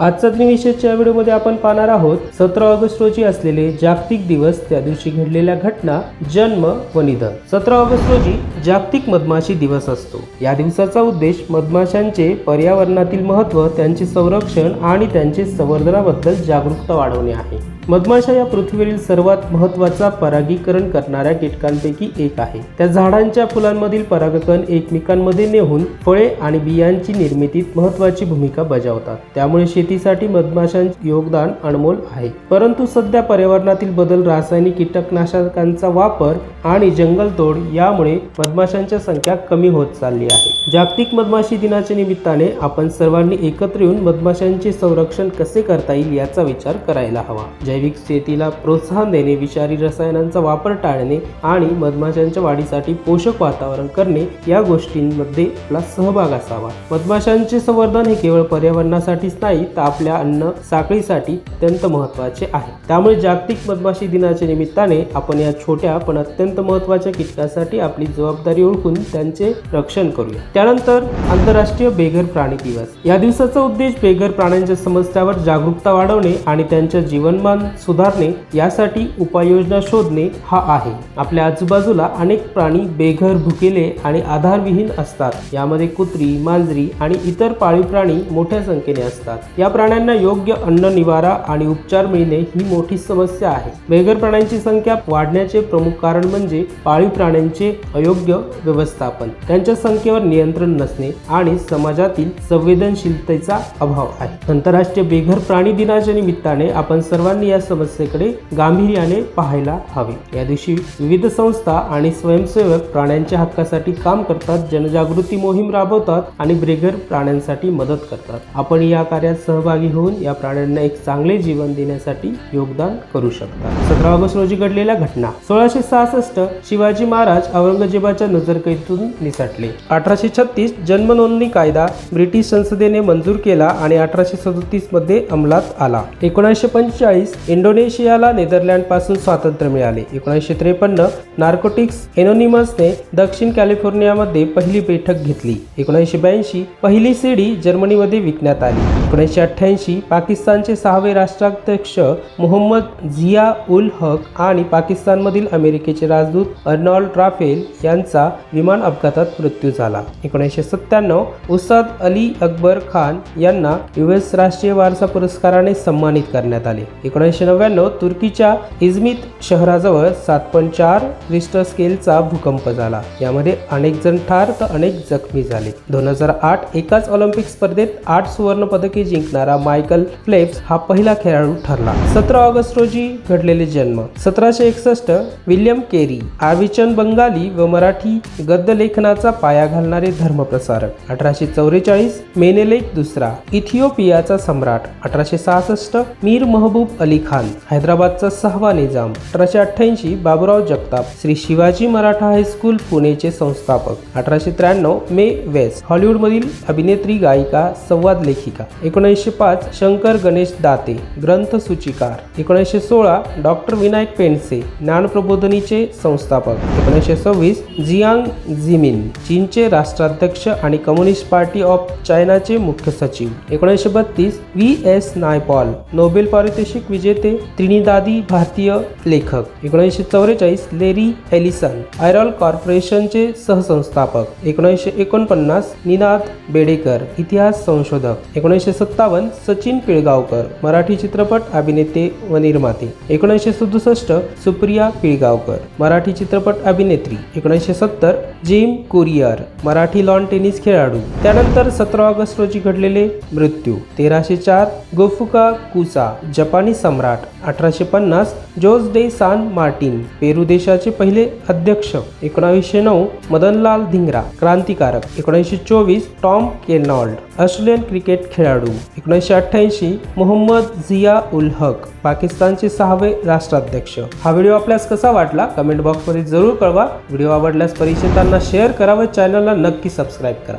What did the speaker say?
आजचा विशेषच्या व्हिडिओमध्ये आपण पाहणार आहोत सतरा ऑगस्ट रोजी असलेले जागतिक दिवस त्या दिवशी घडलेल्या घटना जन्म व निधन. सतरा ऑगस्ट रोजी जागतिक मधमाशी दिवस असतो. या दिवसाचा उद्देश मधमाशांचे पर्यावरणातील महत्त्व त्यांचे संरक्षण आणि त्यांचे संवर्धनाबद्दल जागरूकता वाढवणे आहे. मधमाशा या पृथ्वीवरील सर्वात महत्त्वाचा परागीकरण करणाऱ्या कीटकांपैकी एक आहे. त्या झाडांच्या फुलांमधील परागकण एकमेकांमध्ये नेऊन फळे आणि बियांची निर्मितीत महत्त्वाची भूमिका बजावतात. त्यामुळे शेतीसाठी मधमाशांचे योगदान अनमोल आहे. परंतु सध्या पर्यावरणातील बदल रासायनिक कीटकनाशकांचा वापर आणि जंगलतोड यामुळे मधमाशांच्या संख्या कमी होत चालली आहे. जागतिक मधमाशी दिनाच्या निमित्ताने आपण सर्वांनी एकत्र येऊन मधमाशांचे संरक्षण कसे करता येईल याचा विचार करायला हवा. जैविक शेतीला प्रोत्साहन देणे विषारी रसायनांचा वापर टाळणे आणि मधमाशांच्या वाढीसाठी पोषक वातावरण करणे या गोष्टींमध्ये आपला सहभाग असावा. मधमाशांचे संवर्धन हे केवळ पर्यावरणासाठीच नाही तर आपल्या अन्न साखळीसाठी अत्यंत महत्त्वाचे आहे. त्यामुळे जागतिक मधमाशी दिनाच्या निमित्ताने आपण या छोट्या पण अत्यंत महत्त्वाच्या कीटकासाठी आपली जबाबदारी ओळखून त्यांचे रक्षण करूया. त्यानंतर आंतरराष्ट्रीय बेघर प्राणी दिवस. या दिवसाचा उद्देश बेघर प्राण्यांच्या समस्यावर जागरूकता वाढवणे आणि त्यांच्या जीवनमान सुधारणे यासाठी उपाययोजना शोधणे हा आहे. आपल्या आजूबाजूला अनेक प्राणी बेघर भुकेले आणि आधारविहीन असतात. यामध्ये कुत्री मांजरी आणि इतर पाळीव प्राणी मोठ्या संख्येने असतात. या प्राण्यांना योग्य अन्न निवारा आणि उपचार मिळणे ही मोठी समस्या आहे. बेघर प्राण्यांची संख्या वाढण्याचे प्रमुख कारण म्हणजे पाळीव प्राण्यांचे अयोग्य व्यवस्थापन. त्यांच्या संख्येवर नियंत्रण नियंत्रण नसणे आणि समाजातील संवेदनशीलतेचा अभाव आहे. आंतरराष्ट्रीय बेघर प्राणी दिनाच्या निमित्ताने आपण सर्वांनी या समस्येकडे गांभीर्याने पाहायला हवे. या दिवशी विविध संस्था आणि स्वयंसेवक प्राण्यांच्या हक्कासाठी काम करतात जनजागृती मोहीम राबवतात आणि बेघर प्राण्यांसाठी मदत करतात. आपण या कार्यात सहभागी होऊन या प्राण्यांना एक चांगले जीवन देण्यासाठी योगदान करू शकता. सतरा ऑगस्ट रोजी घडलेल्या घटना. सोळाशे सहासष्ट शिवाजी महाराज औरंगजेबाच्या नजरकैतून निसटले. अठराशे छत्तीस जन्म नोंदणी कायदा ब्रिटिश संसदेने मंजूर केला आणि अठराशे सदतीसमध्ये अंमलात आला. एकोणीसशे पंचेचाळीस इंडोनेशियाला नेदरलँडपासून स्वातंत्र्य मिळाले. एकोणीसशे त्रेपन्न नार्कोटिक्स एनोनिमसने दक्षिण कॅलिफोर्नियामध्ये पहिली बैठक घेतली. एकोणीसशे ब्याऐंशी पहिली सीडी जर्मनीमध्ये विकण्यात आली. एकोणीसशे अठ्ठ्याऐंशी पाकिस्तानचे सहावे राष्ट्राध्यक्ष मोहम्मद झिया उल हक आणि पाकिस्तानमधील अमेरिकेचे राजदूत अर्नॉल्ड राफेल यांचा विमान अपघातात मृत्यू झाला. एकोणीसशे सत्त्याण्णव उस्ताद अली अकबर खान यांना युएस राष्ट्रीय वारसा पुरस्काराने सन्मानित करण्यात आले. एकोणीसशे नव्याण्णव तुर्कीच्या इजमित शहराजवळ सात पॉईंट चार रिस्टर स्केलचा भूकंप झाला. यामध्ये अनेक जण ठार तर अनेक जखमी झाले. दोन हजार आठ एकाच ऑलिम्पिक स्पर्धेत आठ सुवर्ण पदके जिंकणारा मायकल फ्लेप्स हा पहिला खेळाडू ठरला. सतरा ऑगस्ट रोजी घडलेले जन्म. सतराशे एकसष्ट विल्यम केरी आविचन बंगाली व मराठी गद्य लेखनाचा पाया घालणारे धर्मप्रसारक. अठराशे चौवेचाळीस मेनेलेक दुसरा. इथिओपियाचा सम्राट. अठराशे सहासष्ट मीर महबूब अली खान. हैदराबादचा सहावा निजाम. अठराशे अठ्ठ्याऐंशी बाबुराव जगताप. श्री शिवाजी मराठा हायस्कूल पुणेचे संस्थापक. अठराशे त्र्याण्णव मे वेस्ट हॉलिवूडमधील अभिनेत्री गायिका संवाद लेखिका. एकोणीसशे पाच शंकर गणेश दाते. ग्रंथ सूचिकार. एकोणीसशे सोळा डॉक्टर विनायक पेंडसे. ज्ञानप्रबोधनीचे संस्थापक. एकोणीसशे सव्वीस जियांग झिमिन चीनचे राष्ट्राध्यक्ष आणि कम्युनिस्ट पार्टी ऑफ चायनाचे मुख्य सचिव. एकोणीसशे बत्तीस व्ही एस नायपॉल नोबेल पारितोषिक विजेते त्रिनिदादी भारतीय लेखक. एकोणीसशे चौवेचाळीस लेरी एलिसन आयरॉल कॉर्पोरेशनचे सहसंस्थापक. एकोणीसशे एकोणपन्नास निनाद बेडेकर इतिहास संशोधक. एकोणीसशे सत्तावन्न सचिन पिळगावकर मराठी चित्रपट अभिनेते व निर्माते. एकोणीसशे सदुसष्ट सुप्रिया पिळगावकर मराठी चित्रपट अभिनेत्री. एकोणीसशे सत्तर Jim Courier Marathi lawn tennis खेळाडू. त्यानंतर सतरा ऑगस्ट रोजी घडलेले मृत्यू. तेराशे चार गोफुका कुसा जपानी सम्राट. अठराशे पन्नास Jose de San Martin Peru देशाचे पहिले अध्यक्ष. एकोणावीसशे नऊ मदनलाल धिंगरा क्रांतिकारक. एकोणीसशे चोवीस टॉम केनॉल्ड. ऑस्ट्रेलियन क्रिकेट खेळाडू एकोणीसशे अठ्ठ्याऐंशी मोहम्मद झिया उल हक पाकिस्तानचे सहावे राष्ट्राध्यक्ष. हा व्हिडिओ आपल्यास कसा वाटला? कमेंट बॉक्समध्ये जरूर कळवा. व्हिडिओ आवडल्यास परिचितांना शेअर करा व चॅनलला नक्की सबस्क्राईब करा.